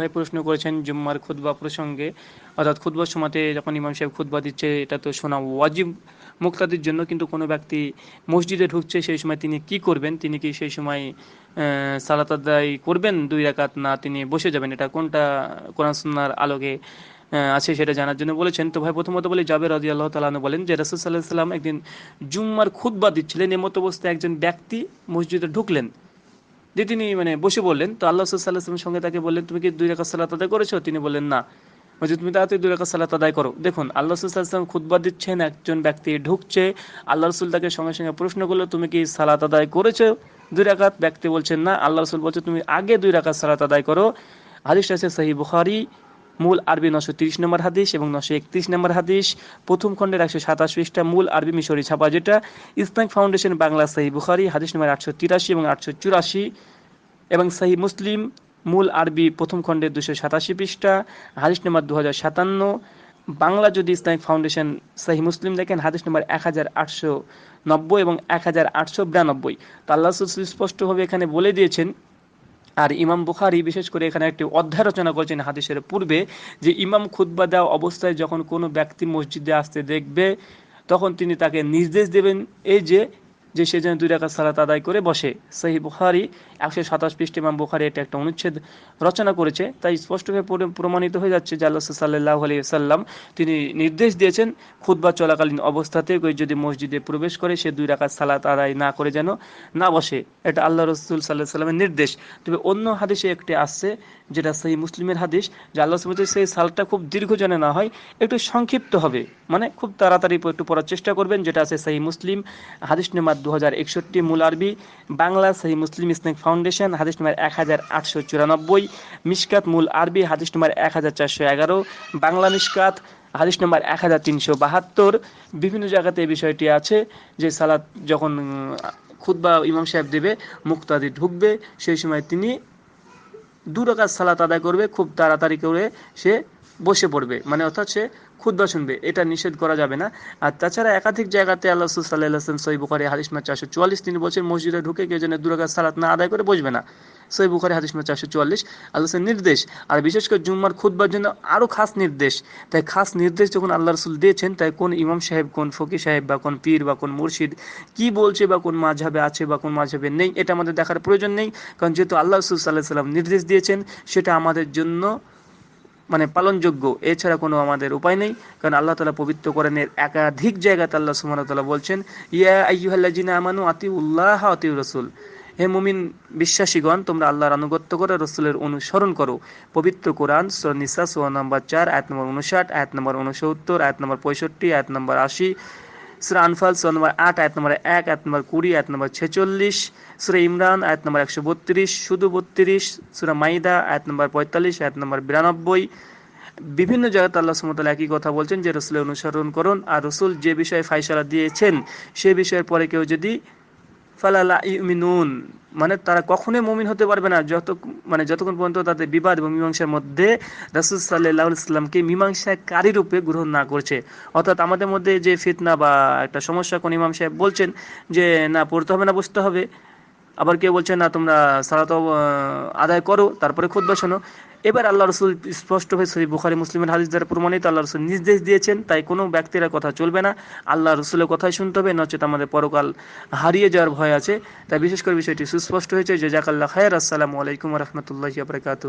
ভাই প্রশ্ন করেছেন জুম্মার খুতবা প্রসঙ্গে। অর্থাৎ খুতবার সময়তে যখন ইমাম সাহেব খুতবা দিচ্ছে, এটা তো শোনা ওয়াজিব মুক্তাদির জন্য, কিন্তু কোনো ব্যক্তি মসজিদে ঢুকছে, সেই সময় তিনি কি করবেন? তিনি কি সেই সময় সালাত আদায় করবেন দুই রাকাত, না তিনি বসে যাবেন? এটা কোনটা কোরআন সুন্নাহর আলোকে আছে সেটা জানার জন্য বলেছেন। তো ভাই, প্রথমত বলি, জাবের রাজি আল্লাহ তালু বলেন যে, রাসুল সাল্লাহ সাল্লাম একদিন জুম্মার খুতবা দিচ্ছিলেন। এমত অবস্থায় একজন ব্যক্তি মসজিদে ঢুকলেন। যে তিনি মানে বসে বললেন, তো আল্লাহ সাল্লাহামের সঙ্গে তাকে বললেন, তুমি কি দুই রেখা সালাত আদায় করেছ? তিনি বললেন, না। বলছে তুমি তাড়াতাড়ি দুই রেখা সালাত আদায় করো। দেখুন, আল্লাহ সাল্লাহাম খুদ্া দিচ্ছেন, একজন ব্যক্তি ঢুকছে, আল্লাহ রসুল তাকে সঙ্গে সঙ্গে প্রশ্ন করল, তুমি কি সালাত আদায় করেছ দুই রাকাত? ব্যক্তি বলছেন, না। আল্লাহ রসুল বলছে, তুমি আগে দুই রাকাত সালাত আদায় করো। হাদিস আছে সাহি বুখারি, মূল আরবি নশো তিরিশ নম্বর হাদিস এবং নশো একত্রিশ নম্বর হাদিস। প্রথম খণ্ডের একশো সাতাশ পৃষ্ঠা, মূল আরবি মিশরি ছাপা যেটা। ইসলামিক ফাউন্ডেশন বাংলা সাহি বুখারি, হাদিস নম্বর আটশো তিরাশি এবং আটশো চুরাশি। এবং সাহি মুসলিম মূল আরবি প্রথম খণ্ডের দুশো সাতাশি পৃষ্ঠা, হাদিস নম্বর দু হাজার সাতান্ন। বাংলা যদি ইসলামিক ফাউন্ডেশন সাহি মুসলিম দেখেন, হাদিস নম্বর এক হাজার আটশো নব্বই এবং এক হাজার আটশো বিরানব্বই। তো আল্লাহ রসুল স্পষ্টভাবে এখানে বলে দিয়েছেন, আর ইমাম বুখারি বিশেষ করে এখানে একটি অধ্যায় রচনা করেছেন হাদিসের পূর্বে, যে ইমাম খুদ্া দেওয়া অবস্থায় যখন কোনো ব্যক্তি মসজিদে আসতে দেখবে, তখন তিনি তাকে নির্দেশ দেবেন, এই যে যে সে যেন দুই রাকাত সালাত আদায় করে বসে। সেই বুখারি একশো সাতাশ পৃষ্ঠ ইমাম বুখারি এটা একটা অনুচ্ছেদ রচনা করেছে। তাই স্পষ্টভাবে প্রমাণিত হয়ে যাচ্ছে যে আল্লাহ সাল্লাহ আলি সাল্লাম তিনি নির্দেশ দিয়েছেন খুদ্া চলাকালীন অবস্থাতে কেউ যদি মসজিদে প্রবেশ করে সে দুই রাকাত সালাত আদায় না করে যেন না বসে। এটা আল্লাহ রসুল সাল্লাহ সাল্লামের নির্দেশ। তবে অন্য হাদিসে একটি আসছে যেটা সেই মুসলিমের হাদিস যে আল্লাহ সেই সালটা খুব দীর্ঘ যেন না হয়, একটু সংক্ষিপ্ত হবে। মানে খুব তাড়াতাড়ি একটু পড়ার চেষ্টা করবেন যেটা আছে সেই মুসলিম হাদিস নাম্বার দু হাজার একষট্টি মূল আরবি, বাংলা সেই মুসলিম ইসলামিক ফাউন্ডেশন, হাদিস নাম্বার এক হাজার আটশো চুরানব্বই মিসকাত মূল আরবি, হাদিস নাম্বার এক হাজার চারশো এগারো, বাংলা মিসকাত হাদিস নাম্বার এক হাজার তিনশো বাহাত্তর। বিভিন্ন জায়গাতে এই বিষয়টি আছে যে সালাত যখন খুদ্া ইমাম সাহেব দেবে, মুক্তাদি ঢুকবে, সেই সময় তিনি দু রাকাত সালাত আদায় করবে, খুব তাড়াতাড়ি করে সে বসে পড়বে। মানে অর্থাৎ সে খুদ্া শুনবে। এটা নিষেধ করা যাবে না। আর তাছাড়া একাধিক জায়গাতে আল্লাহ সাল্লাহ সই বুখারি হাদিস চারশো চুয়াল্লিশ তিনি বলছেন, মসজিদে ঢুকে কেউ যেন দু রাকাত সালাত না আদায় করে বসবে না। সই বুখারি হাদিস চারশো চুয়াল্লিশ। আল্লাহ নির্দেশ। আর বিশেষ করে জুম্মার খুদ্বার জন্য আরও খাস নির্দেশ। তাই খাস নির্দেশ যখন আল্লাহ রসুল দিয়েছেন, তাই কোন ইমাম সাহেব, কোন ফকির সাহেব বা কোন পীর বা কোন মুর্শিদ কি বলছে বা কোন মাঝহাবে আছে বা কোন মাঝহাবে নেই, এটা আমাদের দেখার প্রয়োজন নেই। কারণ যেহেতু আল্লাহ রসুল সাল্লাহ সাল্লাম নির্দেশ দিয়েছেন, সেটা আমাদের জন্য মানে পালনযোগ্য। এছাড়া কোনো আমাদের উপায় নেই, কারণ আল্লাহ তালা পবিত্র কোরআনের একাধিক জায়গাতে আল্লাহ সুমনতাল্লাহ বলছেন, ইয়া আইয়ুহাল্লাজিনা আমানু আতি উল্লাহ আতি রসুল। হে মুমিন বিশ্বাসীগণ, তোমরা আল্লাহর আনুগত্য করে, রসুলের অনুসরণ করো। পবিত্র কোরআন নিসা, সোয়া নম্বর চার, আয়াত নম্বর উনষাট আয়াত নম্বর উনসত্তর আয়াত নম্বর পঁয়ষট্টি, আয়াত নম্বর আশি সুরা আনফাল, সুরা নম্বর আট, আয়াত নম্বর এক, আয়াত নম্বর কুড়ি, আয়াত নম্বর ছেচল্লিশ, সুরা ইমরান, আয়াত নম্বর একশো বত্রিশ, শুধু বত্রিশ, সুরা মাইদা, আয়াত নম্বর পঁয়তাল্লিশ, আয়াত নম্বর বিরানব্বই। বিভিন্ন জায়গাতে আল্লাহ সুমতাল একই কথা বলছেন যে, রসুলের অনুসরণ করুন আর রসুল যে বিষয়ে ফাইসালা দিয়েছেন সে বিষয়ের পরে কেউ যদি ফালালা ইমিনুন মানে তারা কখনোই মমিন হতে পারবে না। যত মানে যতক্ষণ পর্যন্ত তাদের বিবাদ এবং মীমাংসার মধ্যে রাসুল সাল্লাহ ইসলামকে মীমাংসাকারী রূপে গ্রহণ না করছে। অর্থাৎ আমাদের মধ্যে যে ফিতনা বা একটা সমস্যা, কোন ইমাম সাহেব বলছেন যে, না, পড়তে হবে না, বসতে হবে। আবার কেউ বলছেন না, তোমরা সালাত আদায় করো, তারপরে খুদ্ শোনো। এবার আল্লাহ রসুল স্পষ্টভাবে সহি বুখারি মুসলিমের হাদিস দ্বারা প্রমাণিত, আল্লাহ রসুল নির্দেশ দিয়েছেন, তাই কোনো ব্যক্তিরা কথা চলবে না। আল্লাহ রসুলের কথাই শুনতে হবে, নচেত আমাদের পরকাল হারিয়ে যাওয়ার ভয় আছে। তাই বিশেষ করে বিষয়টি সুস্পষ্ট হয়েছে। যে জাকাল্লাহ খায়ের আসসালামু আলাইকুম রহমতুল্লাহ আবরকাত